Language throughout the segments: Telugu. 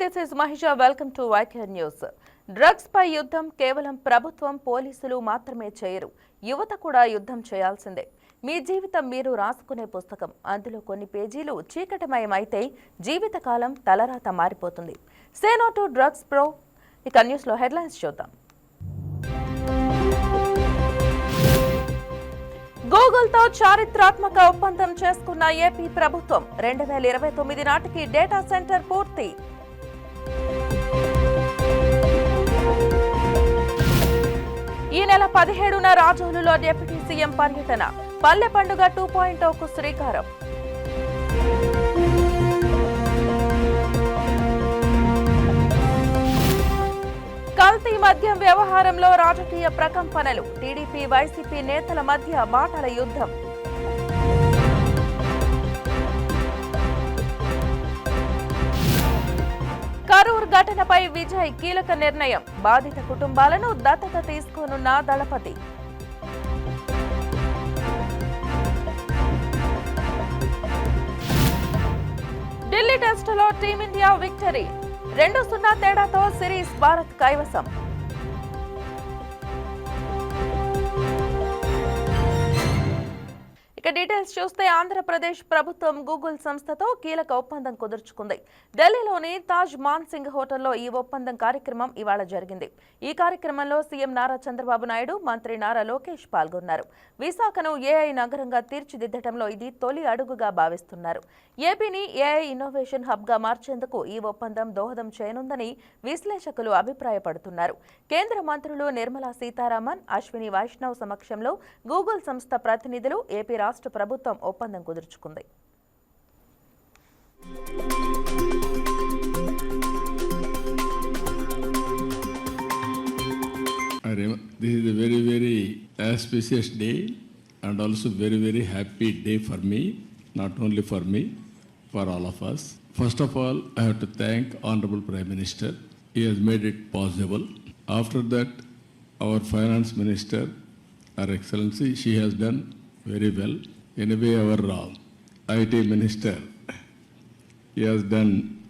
This is Mahisha welcome to YK news drugs పై యుద్ధం కేవలం ప్రభుత్వం పోలీసులు మాత్రమే చేయరు. యువత కూడా యుద్ధం చేయాల్సిందే. మీ జీవితం మీరు రాసుకునే పుస్తకం. అందులో కొన్ని పేజీలు చీకటిమయమైతే జీవితకాలం తలరాత మారిపోతుంది. సేనో టు డ్రగ్స్ ప్రో ఇక న్యూస్లో హెడ్లైన్స్ చూద్దాం. గూగుల్తో చారిత్రాత్మక ఒప్పందం చేసుకున్న ఏపీ ప్రభుత్వం రెండు వేల ఇరవై తొమ్మిది నాటికి డేటా సెంటర్ పూర్తి. ఈ నెల పదిహేడున రాజోలులో డిప్యూటీ సీఎం పర్యటన. పల్లె పండుగ టూ పాయింట్ ఓకు శ్రీకారం. కల్తీ మద్యం వ్యవహారంలో రాజకీయ ప్రకంపనలు. టీడీపీ వైసీపీ నేతల మధ్య మాటల యుద్ధం. ఘటనపై విజయ్ కీలక నిర్ణయం. బాధిత కుటుంబాలను దత్తత తీసుకోనున్న దళపతి. ఢిల్లీ టెస్టులో టీమిండియా విక్టరీ. రెండు సున్నా తేడాతో సిరీస్ భారత్ కైవసం. ఇక డీటెయిల్స్ చూస్తే ఆంధ్రప్రదేశ్ ప్రభుత్వం గూగుల్ సంస్థతో కీలక ఒప్పందం కుదుర్చుకుంది. ఢిల్లీలోని తాజ్ మాన్ సింగ్ హోటల్లో ఈ ఒప్పందం కార్యక్రమం ఇవాళ జరిగింది. ఈ కార్యక్రమంలో సీఎం నారా చంద్రబాబు నాయుడు మంత్రి నారా లోకేష్ పాల్గొన్నారు. విశాఖను ఏఐ నగరంగా తీర్చిదిద్దడంలో ఇది తొలి అడుగుగా భావిస్తున్నారు. ఏపీని ఏఐ ఇన్నోవేషన్ హబ్గా మార్చేందుకు ఈ ఒప్పందం దోహదం చేయనుందని విశ్లేషకులు అభిప్రాయపడుతున్నారు. కేంద్ర మంత్రులు నిర్మలా సీతారామన్ అశ్విని వైష్ణవ్ సమక్షంలో గూగుల్ సంస్థ ప్రతినిధులు ఏపీ రాష్ట్ర ప్రభుత్వం ఒప్పందం కుదుర్చుకుంది I rem- This is a very, very auspicious day and also very, very happy day for me, not only for me, for all of us. First of all, I have to thank Honorable Prime Minister. He has made it possible. After that, our Finance Minister, Her Excellency, she has done very well. Anyway, our uh, IT Minister, he has done,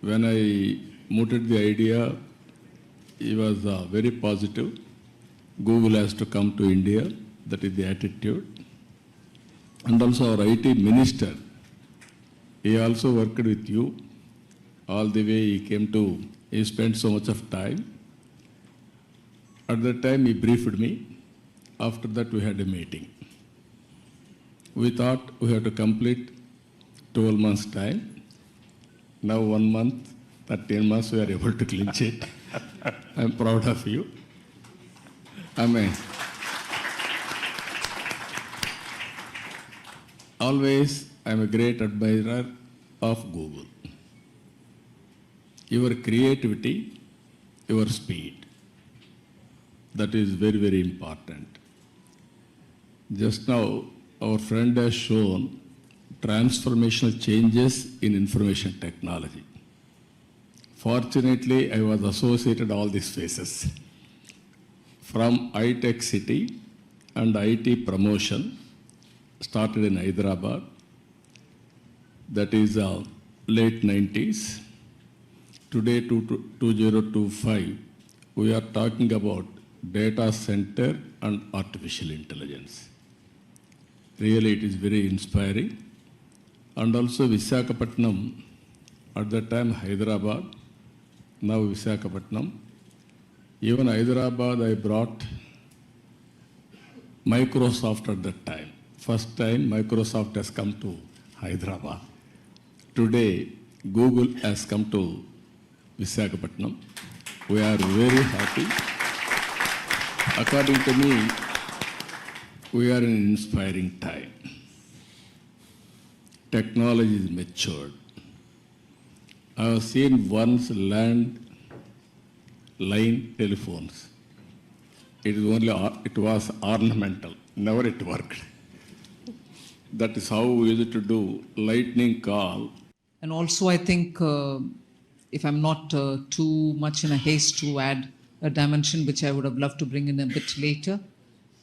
when I mooted the idea, he was uh, very positive. Google has to come to India. That is the attitude. And also our IT minister, he also worked with you. All the way he came to, he spent so much of time. At that time, he briefed me. After that, we had a meeting. We thought we have to complete 12 months' time. Now, one month, 13 months, we are able to clinch it. I'm proud of you. Amen. Always, I'm a great admirer of Google. Your creativity, your speed, that is very, very important. Just now, our friend has shown transformational changes in information technology. Fortunately, I was associated all these phases. From iTech City and IT promotion started in Hyderabad. That is uh, late 90s. Today, 2025, we are talking about data center and artificial intelligence. Really, it is very inspiring. And also Visakhapatnam, at that time Hyderabad, now Visakhapatnam. Even Hyderabad, I brought Microsoft at that time. First time Microsoft has come to Hyderabad. Today, Google has come to Visakhapatnam. We are very happy. According to me, we are in an inspiring time. Technology is matured. I have seen once land line telephones. It is only it was ornamental, never it worked. That is how we used to do lightning call. And also, I think, uh, if I'm not uh, too much in a haste to add a dimension which I would have loved to bring in a bit later,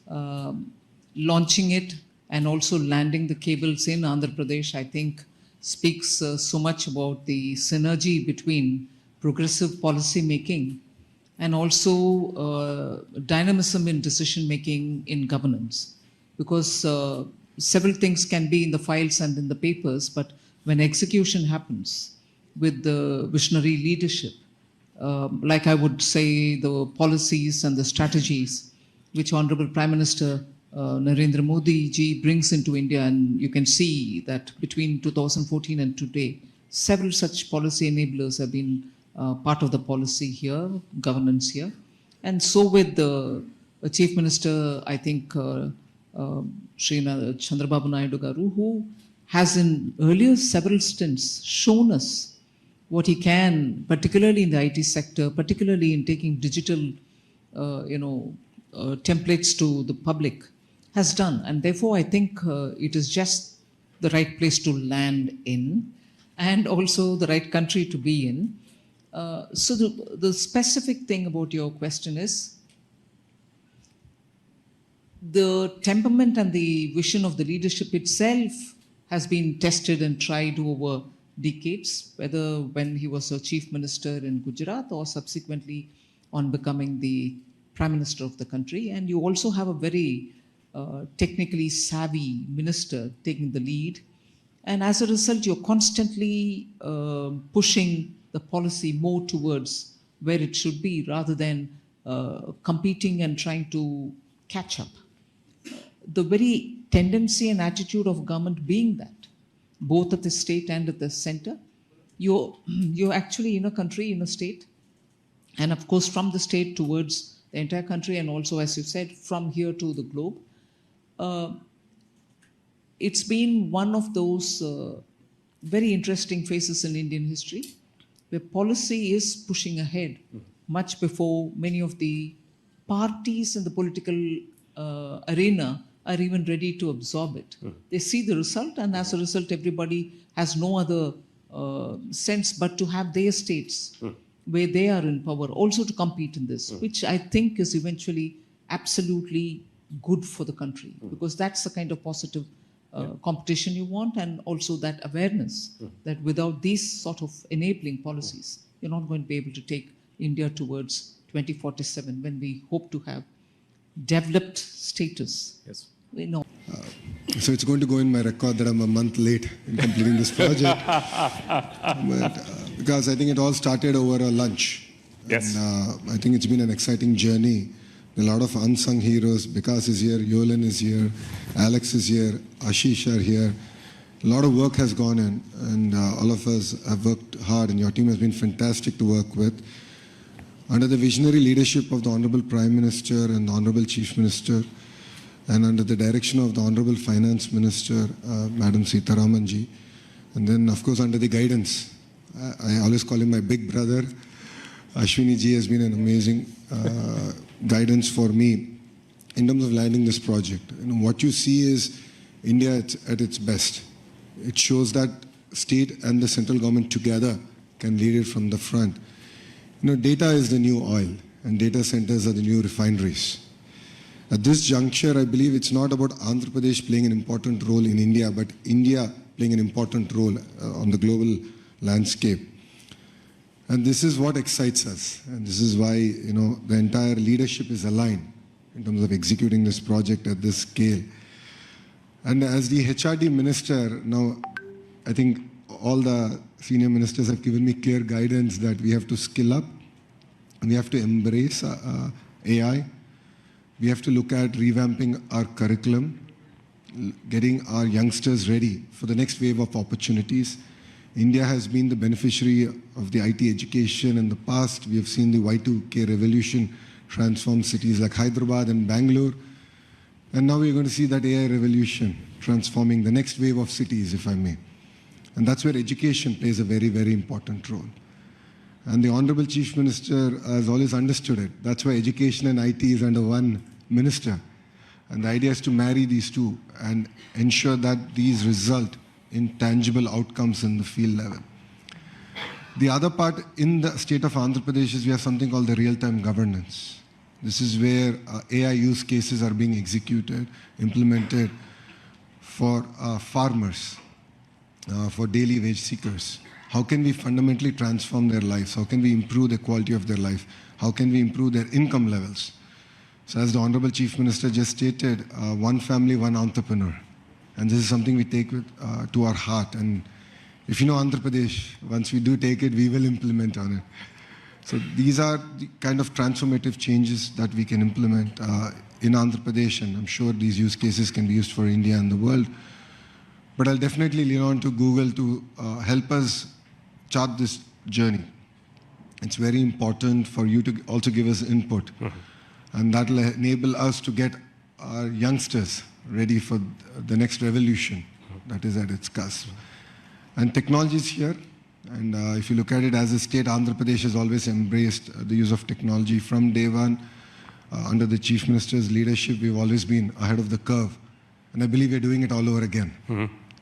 um, launching it and also landing the cables in Andhra Pradesh, I think, speaks uh, so much about the synergy between progressive policy making, and also uh, dynamism in decision making in governance. Because uh, several things can be in the files and in the papers, but when execution happens with the visionary leadership, um, like I would say, the policies and the strategies which Honorable Prime Minister uh, Narendra Modi ji brings into India, and you can see that between 2014 and today, several such policy enablers have been uh, part of the policy here, governance here, and so with the uh, Chief Minister, I think uh, uh, Chandrababu Naidu Garu, who has in earlier several stints shown us what he can, particularly in the IT sector, particularly in taking digital, uh, you know, uh, templates to the public, has done. And therefore, I think uh, it is just the right place to land in, and also the right country to be in. Uh, so the, the specific thing about your question is the temperament and the vision of the leadership itself has been tested and tried over decades, whether when he was a chief minister in Gujarat or subsequently on becoming the prime minister of the country. And you also have a very uh, technically savvy minister taking the lead. And as a result, you're constantly uh, pushing the policy more towards where it should be rather than uh, competing and trying to catch up the very tendency and attitude of government being that, both at the state and at the center, you're, you're actually in a country, in a state, and of course from the state towards the entire country, and also, as you said, from here to the globe. Uh, it's been one of those uh, very interesting phases in Indian history where policy is pushing ahead much before many of the parties in the political uh, arena are even ready to absorb it. They see the result, and as a result, everybody has no other uh, sense but to have their states where they are in power also to compete in this, which I think is eventually absolutely good for the country because that's the kind of positive uh, competition you want and also that awareness that without these sort of enabling policies you're not going to be able to take india towards 2047 when we hope to have developed status Yes. we know So it's going to go in my record that I'm a month late in completing this project. but, uh, because I think it all started over a lunch. Yes. And, uh, I think it's been an exciting journey. A lot of unsung heroes. Vikas is here, Yolan is here, Alex is here, Ashish are here. A lot of work has gone in, and uh, all of us have worked hard, and your team has been fantastic to work with. Under the visionary leadership of the Honorable Prime Minister and the Honorable Chief Minister, and under the direction of the Honorable Finance Minister, uh, Madam Sitaraman ji, and then, of course, under the guidance, I, I always call him my big brother. Ashwini ji has been an amazing uh, guidance for me in terms of landing this project. You know, what you see is India at, its best. It shows that state and the central government together can lead it from the front. You know, data is the new oil, and data centers are the new refineries. At this juncture, I believe it's not about Andhra Pradesh playing an important role in India, but India playing an important role uh, on the global landscape. And this is what excites us, and this is why you know the entire leadership is aligned in terms of executing this project at this scale. And as the HRD minister, now I think all the senior ministers have given me clear guidance that we have to skill up, and we have to embrace uh, uh, AI, we have to look at revamping our curriculum, getting our youngsters ready for the next wave of opportunities. India has been the beneficiary of the IT education in the past. We have seen the Y2K revolution transform cities like Hyderabad and Bangalore. And now we're going to see that AI revolution transforming the next wave of cities, if I may. And that's where education plays a very, very important role. And the Honorable Chief Minister has always understood it. That's why education and IT is under one minister. And the idea is to marry these two and ensure that these result in tangible outcomes in the field level. The other part in the state of Andhra Pradesh is we have something called the real time governance. This is where uh, AI use cases are being executed, implemented for uh, farmers, uh, for daily wage seekers, how can we fundamentally transform their lives? How can we improve the quality of their life? How can we improve their income levels? So, as the Honorable Chief Minister just stated, uh, one family, one entrepreneur. And this is something we take with, uh, to our heart. And if you know Andhra Pradesh, once we do take it, we will implement on it. So these are the kind of transformative changes that we can implement uh, in Andhra Pradesh, and I'm sure these use cases can be used for India and the world. But I'll definitely lean on to Google to uh, help us chart this journey. It's very important for you to also give us input, and that will enable us to get our youngsters ready for the next revolution that is at its cusp. And technology is here. And uh, if you look at it as a state, Andhra Pradesh has always embraced uh, the use of technology from day one. Uh, under the Chief Minister's leadership, we've always been ahead of the curve. And I believe we're doing it all over again.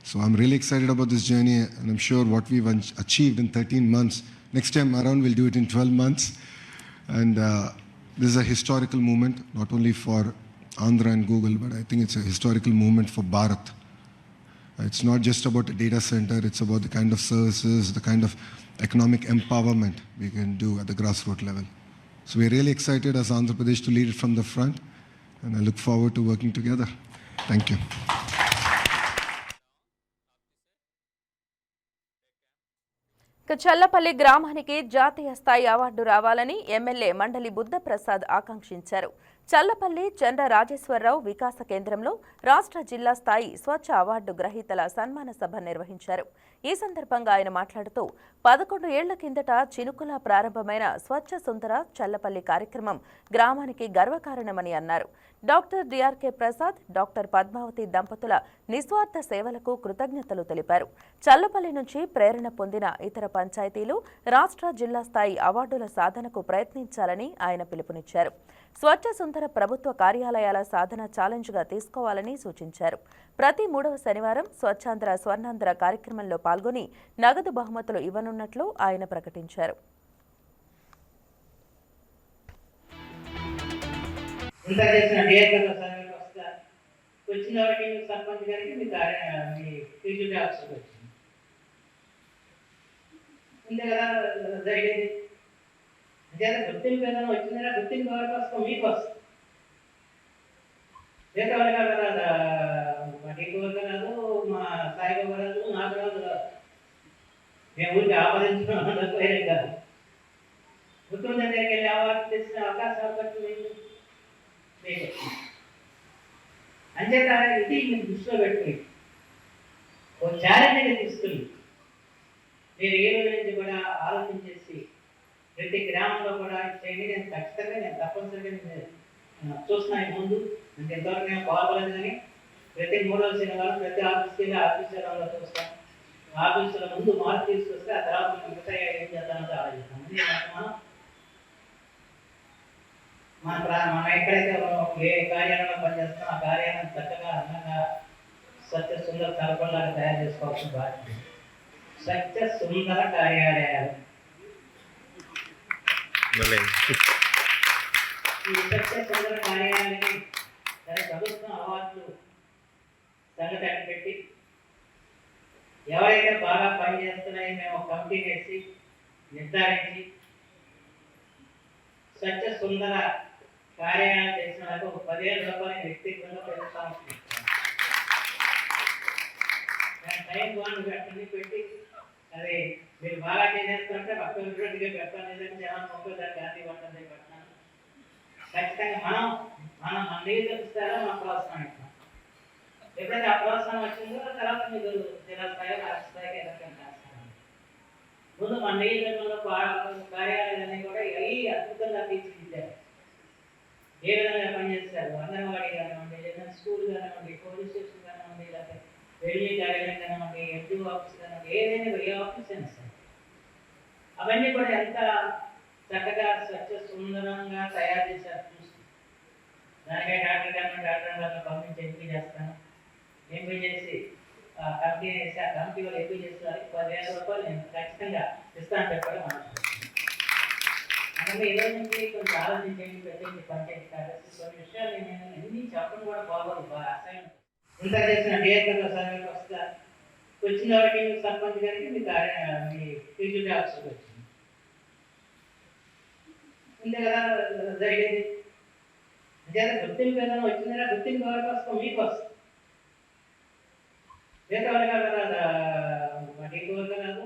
So I'm really excited about this journey. And I'm sure what we've achieved in 13 months, next time around, we'll do it in 12 months. And uh, this is a historical moment, not only for Andhra and Google, but I think it's a historical movement for Bharat. It's not just about a data center, it's about the kind of services, the kind of economic empowerment we can do at the grassroots level. So we're really excited as Andhra Pradesh to lead it from the front, and I look forward to working together. Thank you. ఇక చల్లపల్లి గ్రామానికి జాతీయ స్థాయి అవార్డు రావాలని ఎమ్మెల్యే మండలి బుద్ధప్రసాద్ ఆకాంక్షించారు చల్లపల్లి చంద్ర రాజేశ్వరరావు వికాస కేంద్రంలో రాష్ట్ర జిల్లా స్థాయి స్వచ్ఛ అవార్డు గ్రహీతల సన్మాన సభ నిర్వహించారు. ఈ సందర్భంగా ఆయన మాట్లాడుతూ పదకొండు ఏళ్ళ కిందట చినుకులా ప్రారంభమైన స్వచ్ఛ సుందర చల్లపల్లి కార్యక్రమం గ్రామానికి గర్వకారణమని అన్నారు. Doctor DRK Prasad doctor Padmavathi దంపతుల నిస్వార్థ సేవలకు కృతజ్ఞతలు తెలిపారు. చల్లపల్లి నుంచి ప్రేరణ పొందిన ఇతర పంచాయతీలు రాష్ట్ర జిల్లా స్థాయి అవార్డుల సాధనకు ప్రయత్నించాలని ఆయన పిలుపునిచ్చారు. స్వచ్ఛ సుందర ప్రభుత్వ కార్యాలయాల సాధన ఛాలెంజ్గా తీసుకోవాలని సూచించారు. ప్రతి మూడవ శనివారం స్వచ్ఛాంధ్ర స్వర్ణాంధ్ర కార్యక్రమంలో పాల్గొని నగదు బహుమతులు ఇవ్వనున్నట్లు ఆయన ప్రకటించారు. ఇంత చేసిన డిఆర్ఆర్ సర్వేకి వస్తా వచ్చిన వారికి సర్పంచ్ గారికి మీ కార్య- మీ టీచర్ ఆఫీసర్కి వచ్చింది. ఇంతే కదా జరిగేది. అదే గుర్తింపు ఏదైనా వచ్చిందా? గుర్తింపు ఎవరికి వస్తాం మీకు వస్తాం లేదా వాళ్ళకి అక్కడ రాదా? మా టీకు వరకు రాదు మా సాయిబాబా రాదు నాకు రాదు రాదు మేము ఊరికి ఆపాదించడం వేరే కాదు. గుర్తుందని దగ్గరికి వెళ్ళి అవార్డు తెచ్చిన అవకాశం అవకాశం ఏంటి మీకు అంచేత ఇది మీరు దృష్టిలో పెట్టుకుని ఓ ఛాలెంజ్గా తీసుకుని మీరు ఏ రోజు నుంచి కూడా ఆలోచించేసి ప్రతి గ్రామంలో కూడా చేయండి నేను ఖచ్చితంగా నేను తప్పనిసరిగా నేను చూస్తున్నాను ముందు. నాకు ఎంతవరకు నేను బాగోలేదు కానీ ప్రతి మూడవ శనివారం ప్రతి ఆఫీస్కి వెళ్ళి ఆఫీసులలో చూస్తాను ఆఫీసుల ముందు మార్పు తీసుకొస్తే ఆ తర్వాత మిగతా ఏం చేద్దామని ఆలోచిస్తాం మనం మన ప్రా- మనం ఎక్కడైతే మనం ఏ కార్యాలయంలో పనిచేస్తామో ఆ కార్యాలయం చక్కగా అందంగా సత్య సుందర తలపల్లాగా తయారు చేసుకోవాల్సిన బాధ్యత సత్య సుందర కార్యాలయాలు. ఈ సత్య సుందర కార్యాలయానికి సరే ప్రభుత్వం అవార్డులు అటు పెట్టి ఎవరైతే బాగా పనిచేస్తున్నాయో మేము ఒక కమిటీ వేసి నిర్ధారించి సత్య సుందర కార్యాలయం చేసిన వాళ్ళకి ఒక పదివేల రూపాయలు వ్యక్తిగతంగా పెరుగుతాం టైం బాండ్ పెట్టండి పెట్టి అది మీరు బాగా చేసేస్తుంటే పక్క విడిగా పెట్టాలి లేదంటే జనం ముప్పై గాంధీ పట్టండి పెట్టాను ఖచ్చితంగా మనం మనం మన నీళ్ళు తెలుస్తారో మన ప్రోత్సాహం ఇస్తాం. ఎప్పుడైతే ఆ ప్రోత్సాహం వచ్చిందో తర్వాత మీరు జిల్లా స్థాయి రాష్ట్ర స్థాయికి ఎదగండి ముందు మన నీళ్ళు పా- కార్యాలయాలన్నీ కూడా ఈ అద్భుతంగా తీర్చిదిద్దారు. ఏ విధంగా పనిచేస్తారు అంగన్వాడీ కానివ్వండి లేదా స్కూల్ కానివ్వండి పోలీస్ స్టేషన్ కానివ్వండి లేకపోతే రెవెన్యూ కార్యాలయం కానివ్వండి ఎడ్యూ ఆఫీస్ కానివ్వండి ఏదైనా ఏ ఆఫీస్ అయినా సరే. అవన్నీ కూడా ఎంత చక్కగా స్వచ్ఛ సుందరంగా తయారు చేశారు చూసి దానికై డాక్టర్ గారిని డాక్టర్ గారిని పంపించి ఎంపీ చేస్తాను. ఎంపీ చేసి కంపెనీ కమిటీ ఆ కమిటీ వాళ్ళు ఎంపీ చేసిన పదివేల రూపాయలు నేను ఖచ్చితంగా ఇస్తాను చెప్పడం అందుకే ఈ రోజు నుంచి కొంచెం ఆలోచించండి ప్రతి పంచాయతీ కార్యదర్శి కొన్ని విషయాలు నేను అన్ని చెప్పడం కూడా బాగోదు బాగా అసైన్ ఇంత చేసిన డిఆర్ఆర్ సర్వేకి వస్తా వచ్చిన వారికి మీ సర్పంచ్ గారికి మీ కార్య మీ ఎగ్జిక్యూటివ్ ఆఫీసర్కి వచ్చింది అంతే కదా జరిగేది అదే గుర్తింపు ఏదైనా వచ్చిందా గుర్తింపు ఎవరికి వస్తాం మీకు వస్తాం మిగతా వాళ్ళకి కదా నీకు కాదు మా ఇక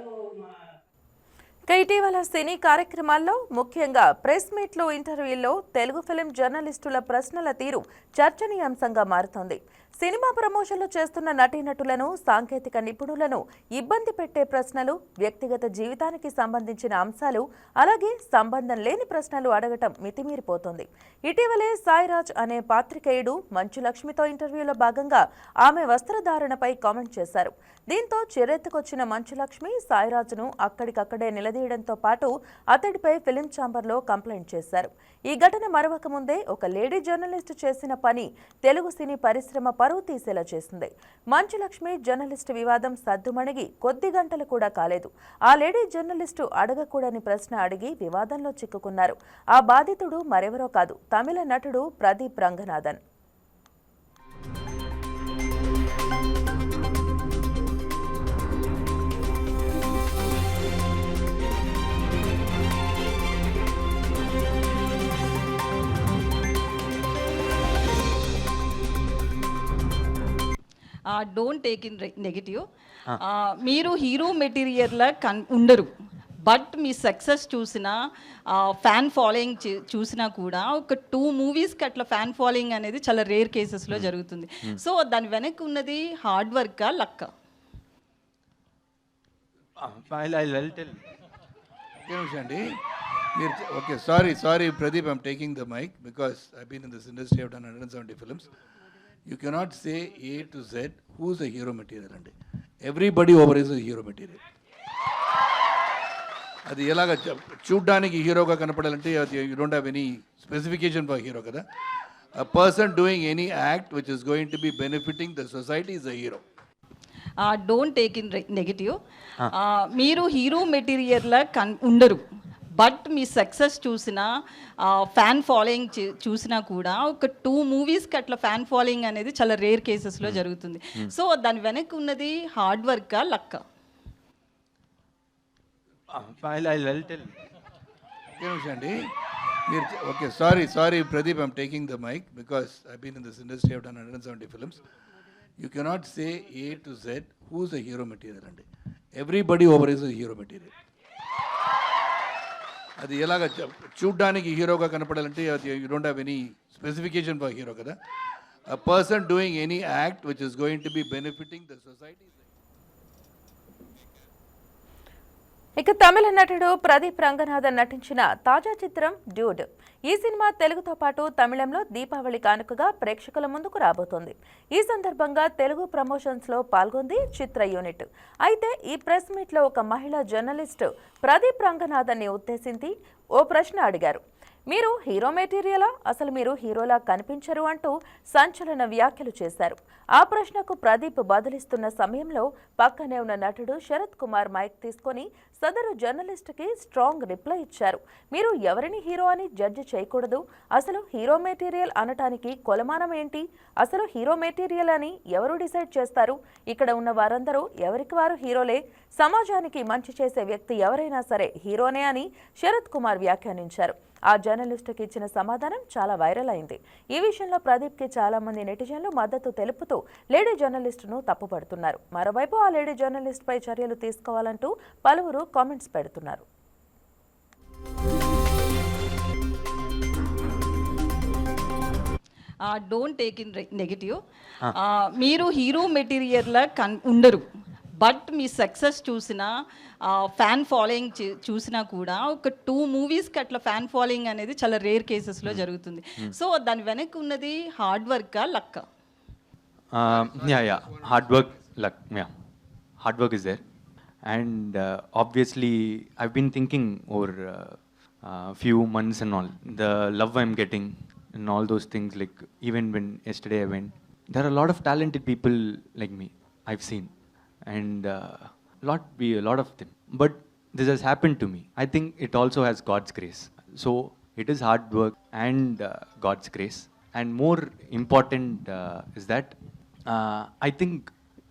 ఇటీవల సినీ కార్యక్రమాల్లో ముఖ్యంగా ప్రెస్ మీట్లో ఇంటర్వ్యూల్లో తెలుగు ఫిలిం జర్నలిస్టుల ప్రశ్నల తీరు చర్చనీయాంశంగా మారుతోంది. సినిమా ప్రమోషన్లు చేస్తున్న నటీనటులను సాంకేతిక నిపుణులను ఇబ్బంది పెట్టే ప్రశ్నలు వ్యక్తిగత జీవితానికి సంబంధించిన అంశాలు అలాగే సంబంధం లేని ప్రశ్నలు అడగటం మితిమీరిపోతుంది. ఇటీవలే సాయిరాజ్ అనే పాత్రికేయుడు మంచు లక్ష్మితో ఇంటర్వ్యూలో భాగంగా ఆమె వస్త్రధారణపై కామెంట్ చేశారు. దీంతో చిరెత్తుకొచ్చిన మంచు లక్ష్మి సాయిరాజ్ను అక్కడికక్కడే నిలదీయడంతో పాటు అతడిపై ఫిలిం ఛాంబర్లో కంప్లైంట్ చేశారు. ఈ ఘటన మరవక ముందే ఒక లేడీ జర్నలిస్టు చేసిన పని తెలుగు సినీ పరిశ్రమ పరువు తీసేలా చేసింది మంచు లక్ష్మి జర్నలిస్టు వివాదం సద్దుమణిగి కొద్ది గంటలు కూడా కాలేదు. ఆ లేడీ జర్నలిస్టు అడగకూడని ప్రశ్న అడిగి వివాదంలో చిక్కుకున్నారు. ఆ బాధితుడు మరెవరో కాదు. తమిళ నటుడు Pradeep Ranganathan. Don't take in negative మీరు హీరో మెటీరియల్లా కన్ ఉండరు. బట్ మీ సక్సెస్ చూసిన ఫ్యాన్ ఫాలోయింగ్ చూసినా కూడా ఒక టూ మూవీస్కి అట్లా ఫ్యాన్ ఫాలోయింగ్ అనేది చాలా రేర్ కేసెస్లో జరుగుతుంది. సో దాని వెనక్కి ఉన్నది హార్డ్ వర్కా లక్క. అండి. మీరు okay sorry sorry Pradeep I'm taking the mic because I been in this industry have done hundred and seventy films you cannot say A to Z who's the hero material అండి? Everybody over is hero material అది ఎలాగ చూడ్డానికి హీరోగా కనపడాలంటే అది you don't have any specification for hero కదా. A person doing any act which is going to be benefiting the society is a hero don't take in negative మీరు హీరో మెటీరియల్లా కన్ ఉండరు. బట్ మీ సక్సెస్ చూసిన ఫ్యాన్ ఫాలోయింగ్ చూసినా కూడా ఒక టూ మూవీస్కి అట్లా ఫ్యాన్ ఫాలోయింగ్ అనేది చాలా రేర్ కేసెస్లో జరుగుతుంది. సో దాని వెనక్కి ఉన్నది హార్డ్ వర్కా లక్క. అండి. మీరు okay sorry sorry Pradeep I'm taking the mic because I been in this industry have done hundred and seventy films you cannot say A to Z who's the hero material అండి? Everybody over is hero material అది ఎలాగ చూడ్డానికి హీరోగా కనపడాలంటే అది you don't have any specification for hero కదా. A person doing any act which is going to be benefiting the society ఇక తమిళ నటుడు ప్రదీప్ రంగనాథన్ నటించిన తాజా చిత్రం డ్యూడ్. ఈ సినిమా తెలుగుతో పాటు తమిళంలో దీపావళి కానుకగా ప్రేక్షకుల ముందుకు రాబోతోంది. ఈ సందర్భంగా తెలుగు ప్రమోషన్స్లో పాల్గొంది చిత్ర యూనిట్. అయితే ఈ ప్రెస్ మీట్లో ఒక మహిళా జర్నలిస్టు ప్రదీప్ రంగనాథన్ని ఉద్దేశించి ఓ ప్రశ్న అడిగారు. మీరు హీరో మెటీరియలా? అసలు మీరు హీరోలా కనిపించరు అంటూ సంచలన వ్యాఖ్యలు చేశారు. ఆ ప్రశ్నకు ప్రదీప్ బదులిస్తున్న సమయంలో పక్కనే ఉన్న నటుడు శరత్ కుమార్ మైక్ తీసుకొని సదరు జర్నలిస్ట్కి స్ట్రాంగ్ రిప్లై ఇచ్చారు. మీరు ఎవరిని హీరో అని జడ్జి చేయకూడదు? అసలు హీరో మెటీరియల్ అనటానికి కొలమానం ఏంటి? అసలు హీరో మెటీరియల్ అని ఎవరు డిసైడ్ చేస్తారు? ఇక్కడ ఉన్న వారందరూ ఎవరికి వారు హీరోలే? సమాజానికి మంచి చేసే వ్యక్తి ఎవరైనా సరే హీరోనే అని శరత్ కుమార్ వ్యాఖ్యానించారు. ఆ జర్నలిస్టుకి ఇచ్చిన సమాధానం చాలా వైరల్ అయింది. ఈ విషయంలో ప్రదీప్కి చాలా మంది నెటిజన్లు మద్దతు తెలుపుతూ లేడీ జర్నలిస్టును తప్పుపడుతున్నారు. మరోవైపు ఆ లేడీ జర్నలిస్ట్పై చర్యలు తీసుకోవాలంటూ పలువురు కామెంట్స్ పెడుతున్నారు. డోంట్ టేక్ ఇన్ నెగిటివ్ మీరు హీరో మెటీరియల్లా కన్ ఉండరు. బట్ మీ సక్సెస్ చూసిన ఫ్యాన్ ఫాలోయింగ్ చూసినా కూడా ఒక టూ మూవీస్కి అట్లా ఫ్యాన్ ఫాలోయింగ్ అనేది చాలా రేర్ కేసెస్లో జరుగుతుంది. సో దాని వెనక ఉన్నది hard work luck hard work luck hard work is there and obviously I been thinking or few months and all the love I'm getting and all those things like even when yesterday I went there are lot of talented people like me I've seen and uh, lot be a lot of them. But this has happened to me. I think it also has God's grace. So it is hard work and uh, God's grace. And more important uh, is that uh, I think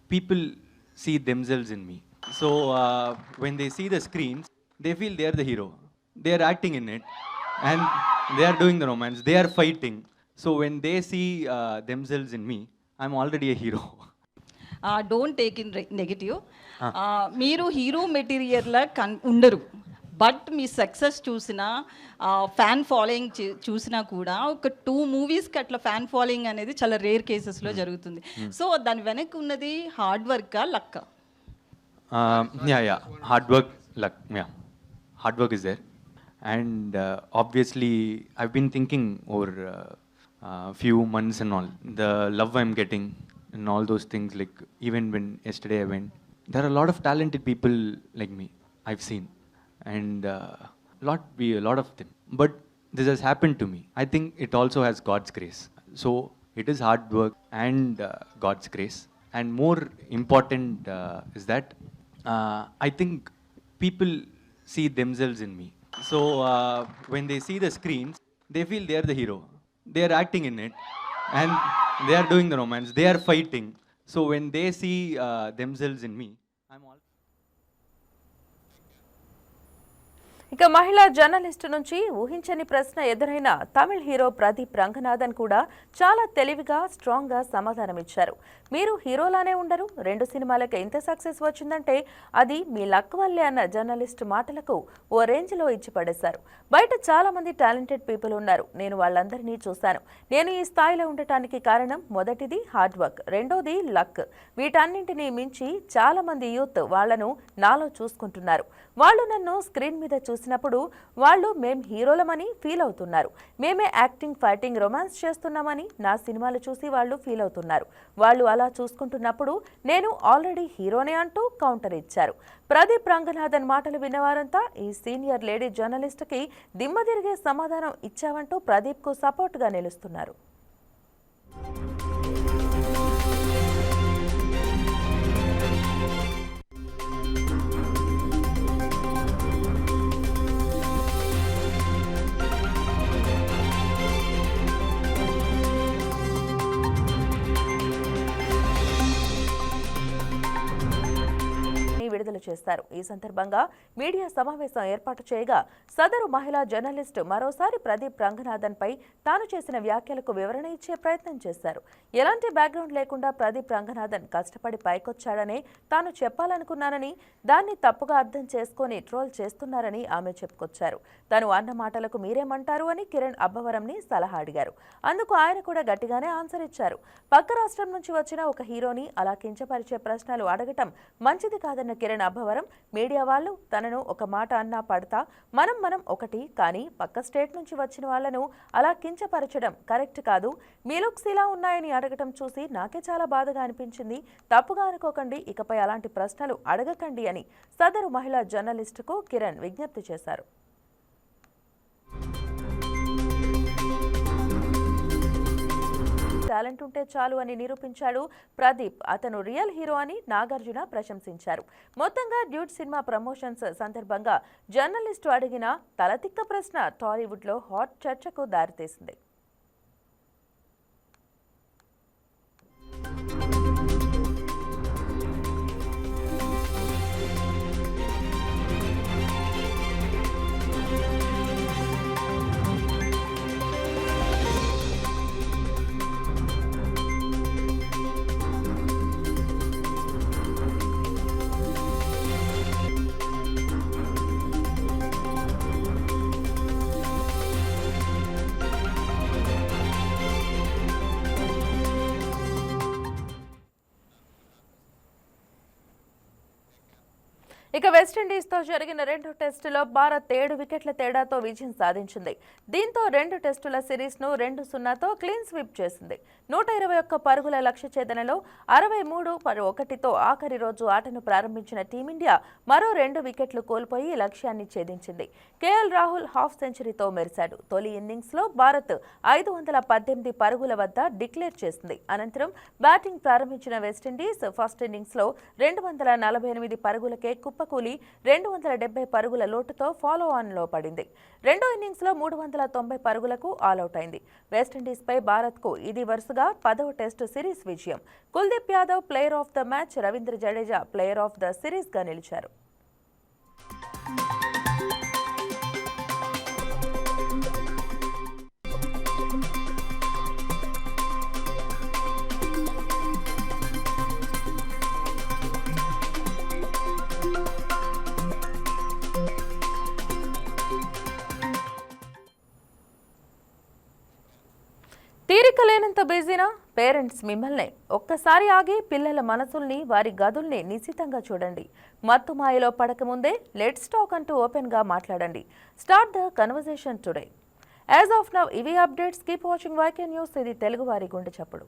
people see themselves in me. So uh, when they see the screens, they feel they are the hero. They are acting in it, and they are doing the romance. They are fighting. So when they see uh, themselves in me, I'm already a hero. Don't take in negative మీరు హీరో మెటీరియల్లా కన్ ఉండరు. బట్ మీ సక్సెస్ చూసిన ఫ్యాన్ ఫాలోయింగ్ చూసినా కూడా ఒక టూ మూవీస్కి అట్లా ఫ్యాన్ ఫాలోయింగ్ అనేది చాలా రేర్ కేసెస్లో జరుగుతుంది. సో దాని వెనక్కి ఉన్నది హార్డ్ వర్కా లక్క Um, yeah, yeah. Hard work, luck. Yeah, hard work is there, and uh, obviously I've been thinking over uh, uh, few months and all and all those things. Like even when yesterday I went, there are a lot of talented people like me. I've seen, and uh, lot we a lot of them. But this has happened to me. I think it also has God's grace. So it is hard work and uh, God's grace. And more important uh, is that uh, I think people see themselves in me. So uh, when they see the screens, they feel they are the hero. They are acting in it, and they are doing the romance. They are fighting. So when they see uh, themselves in me, ఇక మహిళా జర్నలిస్టు నుంచి ఊహించని ప్రశ్న ఎదురైన తమిళ్ హీరో ప్రదీప్ రంగనాథన్ కూడా చాలా తెలివిగా స్ట్రాంగ్గా సమాధానమిచ్చారు. మీరు హీరోలానే ఉండరు. రెండు సినిమాలకు ఎంత సక్సెస్ వచ్చిందంటే అది మీ లక్ వల్లే అన్న జర్నలిస్ట్ మాటలకు ఓ రేంజ్లో ఇచ్చి పడేశారు బయట చాలా మంది టాలెంటెడ్ పీపుల్ ఉన్నారు. నేను వాళ్ళందరినీ చూశాను. నేను ఈ స్థాయిలో ఉండటానికి కారణం మొదటిది హార్డ్ వర్క్ రెండోది లక్. వీటన్నింటినీ మించి చాలా మంది యూత్ వాళ్ళను నాలో చూసుకుంటున్నారు. వాళ్ళు నన్ను స్క్రీన్ మీద చూసినప్పుడు వాళ్ళు మేం హీరోలమని ఫీల్ అవుతున్నారు. మేమే యాక్టింగ్ ఫైటింగ్ రొమాన్స్ చేస్తున్నామని నా సినిమాలు చూసి వాళ్ళు ఫీల్ అవుతున్నారు. వాళ్ళు అలా చూసుకుంటున్నప్పుడు నేను ఆల్రెడీ హీరోనే అంటూ కౌంటర్ ఇచ్చారు. ప్రదీప్ రంగనాథన్ మాటలు విన్నవారంతా ఈ సీనియర్ లేడీ జర్నలిస్ట్కి దిమ్మ తిరిగే సమాధానం ఇచ్చావంటూ ప్రదీప్కు సపోర్ట్గా నిలుస్తున్నారు. విడుదల చేశారు ఈ సందర్భంగా మీడియా సమావేశం ఏర్పాటు చేయగా సదరు మహిళా జర్నలిస్ట్ మరోసారి ప్రదీప్ రంగనాథన్ పై తాను చేసిన వ్యాఖ్యలకు వివరణ ఇచ్చే ప్రయత్నం చేశారు. ఎలాంటి బ్యాక్గ్రౌండ్ లేకుండా ప్రదీప్ రంగనాథన్ కష్టపడి పైకొచ్చాడనే తాను చెప్పాలనుకున్నానని దాన్ని తప్పుగా అర్థం చేసుకొని ట్రోల్ చేస్తున్నారని ఆమె చెప్పుకొచ్చారు. తను అన్న మాటలకు మీరేమంటారు అని కిరణ్ అబ్బవరంని సలహా అడిగారు. అందుకు ఆయన కూడా గట్టిగానే ఆన్సర్ ఇచ్చారు. పక్క రాష్ట్రం నుంచి వచ్చిన ఒక హీరోని అలా కించపరిచే ప్రశ్నలు అడగటం మంచిది కాదన్న కిరణ్ అబ్బవరం మీడియా వాళ్ళు తనను ఒక మాట అన్నా పడతా మనం మనం ఒకటి కానీ పక్క స్టేట్ నుంచి వచ్చిన వాళ్ళను అలా కించపరచడం కరెక్ట్ కాదు. మీ లుక్స్ ఇలా ఉన్నాయని అడగటం చూసి నాకే చాలా బాధగా అనిపించింది. తప్పుగా అనుకోకండి ఇకపై అలాంటి ప్రశ్నలు అడగకండి అని సదరు మహిళా జర్నలిస్టుకు కిరణ్ విజ్ఞప్తి చేశారు. ఉంటే చాలు అని నిరూపించాడు ప్రదీప్. అతను రియల్ హీరో అని నాగార్జున ప్రశంసించారు. మొత్తంగా డ్యూట్ సినిమా ప్రమోషన్స్ సందర్భంగా జర్నలిస్టు అడిగిన తలతిక్క ప్రశ్న టాలీవుడ్లో హాట్ చర్చకు దారితీసింది. ఇక వెస్టిండీస్తో జరిగిన రెండు టెస్టులో భారత్ ఏడు వికెట్ల తేడాతో విజయం సాధించింది. దీంతో రెండు టెస్టుల సిరీస్ను రెండు సున్నాతో క్లీన్ స్వీప్ చేసింది. నూట ఇరవై ఒక్క పరుగుల లక్ష్య ఛేదనలో అరవై మూడు పరు ఒకటితో ఆఖరి రోజు ఆటను ప్రారంభించిన టీమిండియా మరో రెండు వికెట్లు కోల్పోయి లక్ష్యాన్ని ఛేదించింది. కేఎల్ రాహుల్ హాఫ్ సెంచరీతో మెరిశాడు. తొలి ఇన్నింగ్స్లో భారత్ ఐదు వందల పద్దెనిమిది పరుగుల వద్ద డిక్లేర్ చేసింది. అనంతరం బ్యాటింగ్ ప్రారంభించిన వెస్టిండీస్ ఫస్ట్ ఇన్నింగ్స్లో రెండు వందల నలభై ఎనిమిది పరుగులకే కుప్ప కుప్పకూలి రెండు వందల డెబ్బై పరుగుల లోటుతో ఫాలో ఆన్లో పడింది. రెండో ఇన్నింగ్స్లో మూడు వందల తొంభై పరుగులకు ఆలౌట్ అయింది. వెస్టిండీస్పై భారత్కు ఇది వరుసగా పదవ టెస్టు సిరీస్ విజయం. Kuldeep Yadav player of the match Ravindra Jadeja player of the సిరీస్గా నిలిచారు. బిజీనా? పేరెంట్స్ మిమ్మల్ని. ఒక్కసారి ఆగి పిల్లల మనసుల్ని వారి గదుల్ని నిశ్చితంగా చూడండి. మత్తు మాయలో పడకముందే లెట్స్ టాక్ అంటూ ఓపెన్గా మాట్లాడండి. Start the conversation today. As of now ఇవి updates. Keep watching YK news. ఇది తెలుగువారి గుండె చప్పుడు.